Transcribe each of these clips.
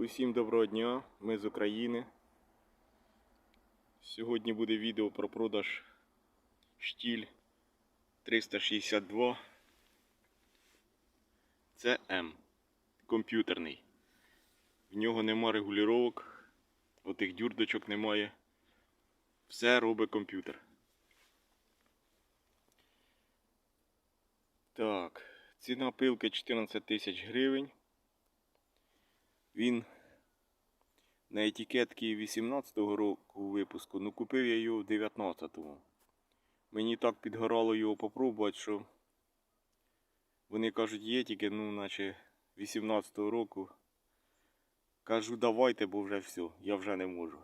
Усім доброго дня, ми з України. Сьогодні буде відео про продаж штіль 362 Це М. Комп'ютерний. В нього нема регулювання, отих дюрдочок немає. Все робить комп'ютер. Так, ціна пилки 14 тисяч гривень. Він на етикетці 18-го року випуску, ну купив я його в 19-му. Мені так підгорало його попробувати, що вони кажуть, є тільки, ну, наче 18-го року. Кажу, давайте, бо вже все, я вже не можу.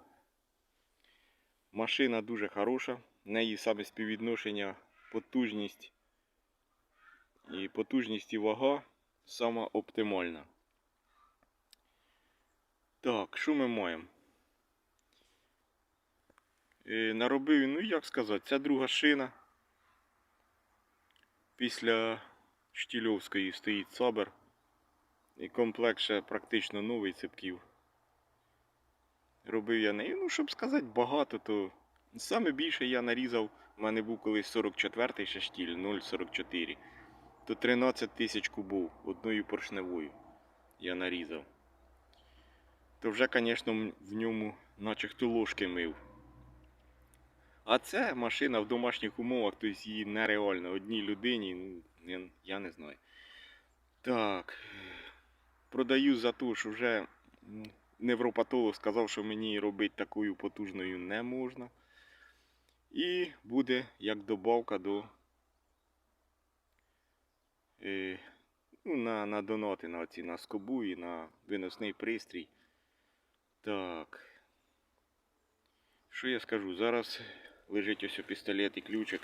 Машина дуже хороша, в неї саме співвідношення, потужність і потужність і вага сама оптимальна. Так, що ми маємо? Е, наробив, ну як сказати, це друга шина. Після Штільовської стоїть Сабер. І комплект ще практично новий цепків. Робив я нею, ну, щоб сказати багато, то саме більше я нарізав, у мене був колись 44-й ще штіль 0,44. То 13 тисяч кубов одною поршневою я нарізав то вже, звісно, в ньому наче хто ложки мив. А це машина в домашніх умовах, тобто її нереально одній людині, ну, я, не знаю. Так. Продаю за те, що вже невропатолог сказав, що мені робити такою потужною не можна. І буде як добавка до е, ну, на, на донати на, ці, на скобу і на виносний пристрій. Так. Що я скажу? Зараз лежить ось пістолет і ключик.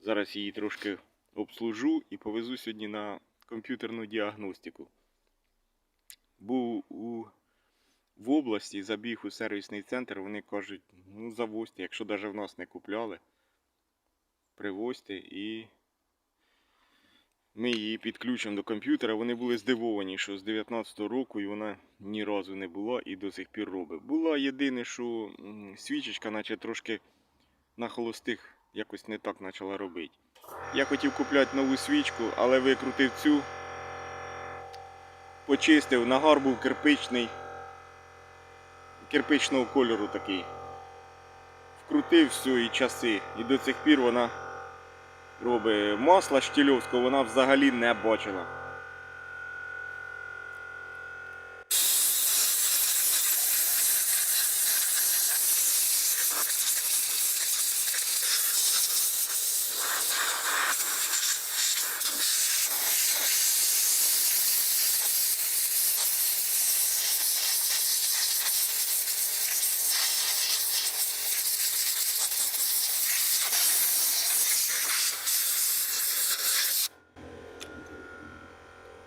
Зараз її трошки обслужу і повезу сьогодні на комп'ютерну діагностику. Був у, в області, забіг у сервісний центр, вони кажуть, ну завозьте, якщо навіть в нас не купляли, привозьте і ми її підключимо до комп'ютера. Вони були здивовані, що з 19-го року і вона ні разу не була і до сих пір робить. Була єдине, що свічечка, наче трошки на холостих якось не так почала робити. Я хотів купляти нову свічку, але викрутив цю, почистив, нагар був кирпичний, кирпичного кольору такий. Вкрутив все і часи. І до цих пір вона робить масла штільовського, вона взагалі не бачила.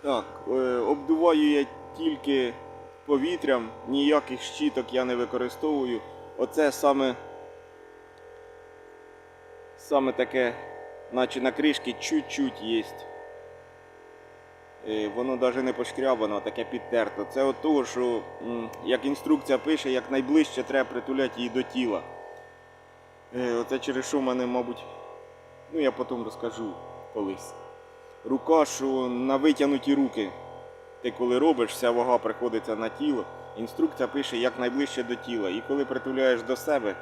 Так, е, обдуваю я тільки повітрям, ніяких щіток я не використовую. Оце саме, саме таке, наче на кришці чуть-чуть є. Е, Воно навіть не пошкрябано, таке підтерто. Це от того, що як інструкція пише, як найближче треба притуляти її до тіла. Е, Оце через що в мене, мабуть, ну я потім розкажу колись рука, що на витягнуті руки. Ти коли робиш, вся вага приходиться на тіло. Інструкція пише як найближче до тіла. І коли притуляєш до себе,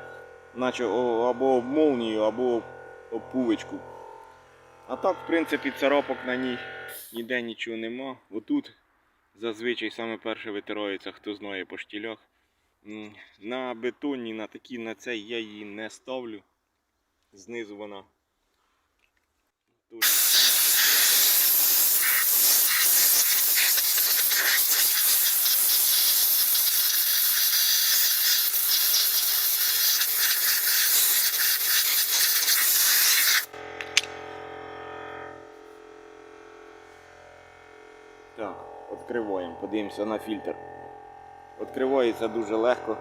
наче або об молнію, або об пулечку. А так, в принципі, царапок на ній ніде нічого нема. Отут зазвичай саме перше витирається, хто знає по штілях. На бетонні, на такі, на цей я її не ставлю. Знизу вона. Дуже. Так, відкриваємо, подивимося на фільтр. Відкривається дуже легко.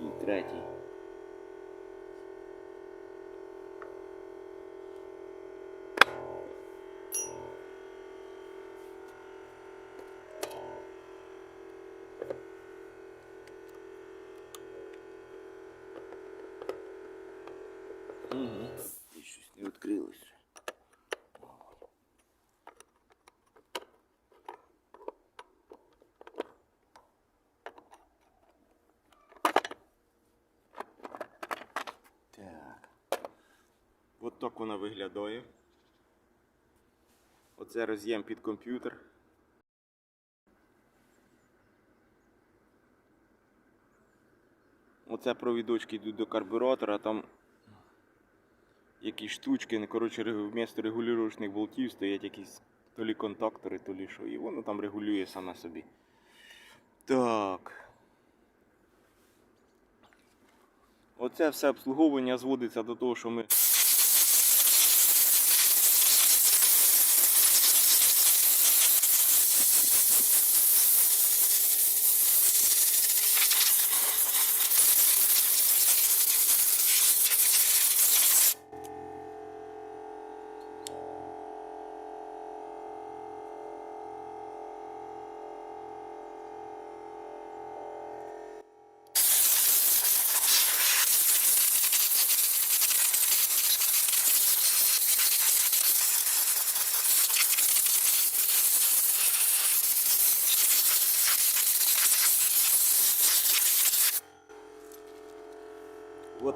І третій. Mm-hmm. Так вона виглядає. Оце роз'єм під комп'ютер. Оце провідочки йдуть до карбюратора, там якісь штучки, ну, коротше, вмісто регулювачних болтів стоять якісь то лі контактори, то лі що. І воно там регулює саме собі. Так. Оце все обслуговування зводиться до того, що ми.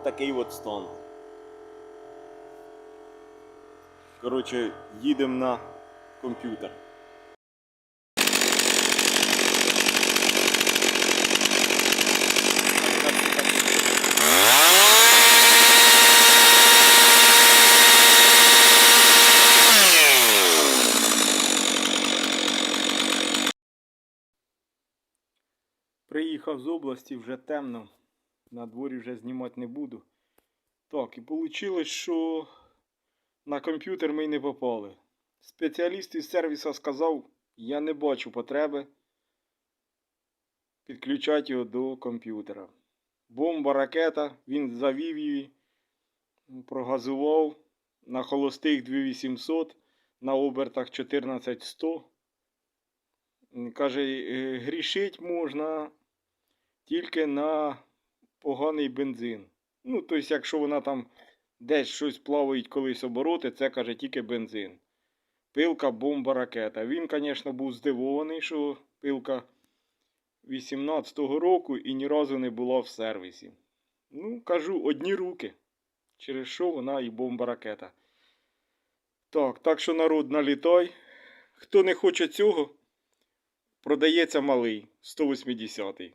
От такий от стан. Коротше, їдемо на комп'ютер. Приїхав з області, вже темно. На дворі вже знімати не буду. Так, і вийшло, що на комп'ютер ми й не попали. Спеціаліст із сервісу сказав, я не бачу потреби підключати його до комп'ютера. Бомба, ракета, він завів її, прогазував на холостих 2800, на обертах 14100. Каже, «Е, грішить можна тільки на поганий бензин. Ну, тобто, якщо вона там десь щось плавають колись обороти, це каже тільки бензин. Пилка, бомба, ракета. Він, звісно, був здивований, що пилка 18-го року і ні разу не була в сервісі. Ну, кажу, одні руки. Через що вона і бомба ракета. Так, так що народ налітай. Хто не хоче цього, продається малий 180-й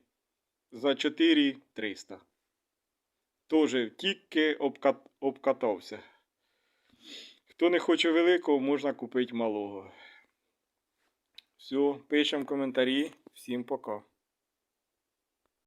за 4300. Тоже тільки обкат... обкатався. Хто не хоче великого, можна купити малого. Все, пишемо коментарі. Всім пока.